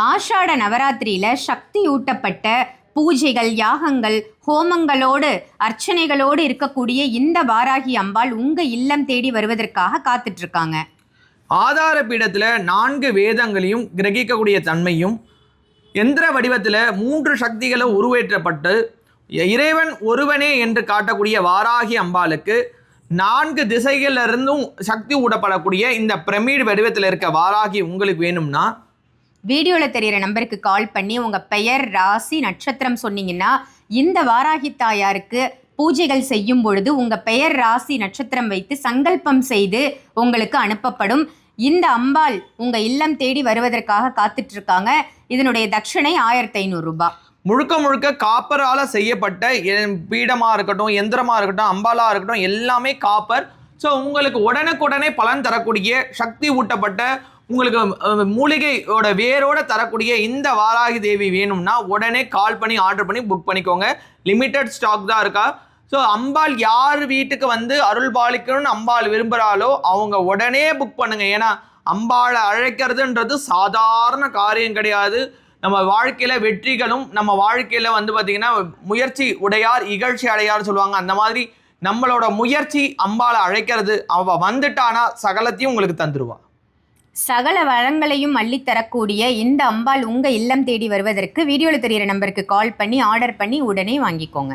ஆஷாட நவராத்திரியில் சக்தி ஊட்டப்பட்ட பூஜைகள் யாகங்கள் ஹோமங்களோடு அர்ச்சனைகளோடு இருக்கக்கூடிய இந்த வாராகி அம்பாள் உங்கள் இல்லம் தேடி வருவதற்காக காத்துட்ருக்காங்க. ஆதார பீடத்தில் நான்கு வேதங்களையும் கிரகிக்கக்கூடிய தன்மையும் எந்திர வடிவத்தில் மூன்று சக்திகளும் உருவேற்றப்பட்டு இறைவன் ஒருவனே என்று காட்டக்கூடிய வாராகி அம்பாளுக்கு நான்கு திசைகளிலிருந்தும் சக்தி ஊடப்படக்கூடிய இந்த பிரமிடு வடிவத்தில் இருக்க வாராகி உங்களுக்கு வேணும்னா வீடியோவில் தெரிகிற நம்பருக்கு கால் பண்ணி உங்கள் பெயர் ராசி நட்சத்திரம் சொன்னீங்கன்னா இந்த வாராகி தாயாருக்கு பூஜைகள் செய்யும் பொழுது உங்கள் பெயர் ராசி நட்சத்திரம் வைத்து சங்கல்பம் செய்து உங்களுக்கு அனுப்பப்படும். இந்த அம்பாள் உங்கள் இல்லம் தேடி வருவதற்காக காத்துட்ருக்காங்க. இதனுடைய தட்சணை ஆயிரத்தி ஐநூறுரூபா முழுக்க முழுக்க காப்பரால் செய்யப்பட்ட பீடமாக இருக்கட்டும் எந்திரமாக இருக்கட்டும் அம்பாலாக இருக்கட்டும் எல்லாமே காப்பர். ஸோ உங்களுக்கு உடனுக்குடனே பலன் தரக்கூடிய சக்தி ஊட்டப்பட்ட உங்களுக்கு மூலிகையோட வேரோட தரக்கூடிய இந்த வாராகி தேவி வேணும்னா உடனே கால் பண்ணி ஆர்டர் பண்ணி புக் பண்ணிக்கோங்க. லிமிட்டட் ஸ்டாக் தான் இருக்கா? ஸோ அம்பாள் யார் வீட்டுக்கு வந்து அருள் பாலிக்கணும்னு அம்பாள் விரும்புகிறாளோ அவங்க உடனே புக் பண்ணுங்க. ஏன்னா அம்பாளை அழைக்கிறதுன்றது சாதாரண காரியம் கிடையாது. நம்ம வாழ்க்கையில் வெற்றிகளும் நம்ம வாழ்க்கையில் வந்து பார்த்திங்கன்னா முயற்சி உடையார் இகழ்ச்சி அடையார் சொல்லுவாங்க. அந்த மாதிரி நம்மளோட முயற்சி அம்பாளை அழைக்கிறது. அவள் வந்துட்டானா சகலத்தையும் உங்களுக்கு தந்துருவா. சகல வளங்களையும் அள்ளித் தரக்கூடிய இந்த அம்பாள் உங்கள் இல்லம் தேடி வருவதற்கு வீடியோவில் தெரியிற நம்பருக்கு கால் பண்ணி ஆர்டர் பண்ணி உடனே வாங்கிக்கோங்க.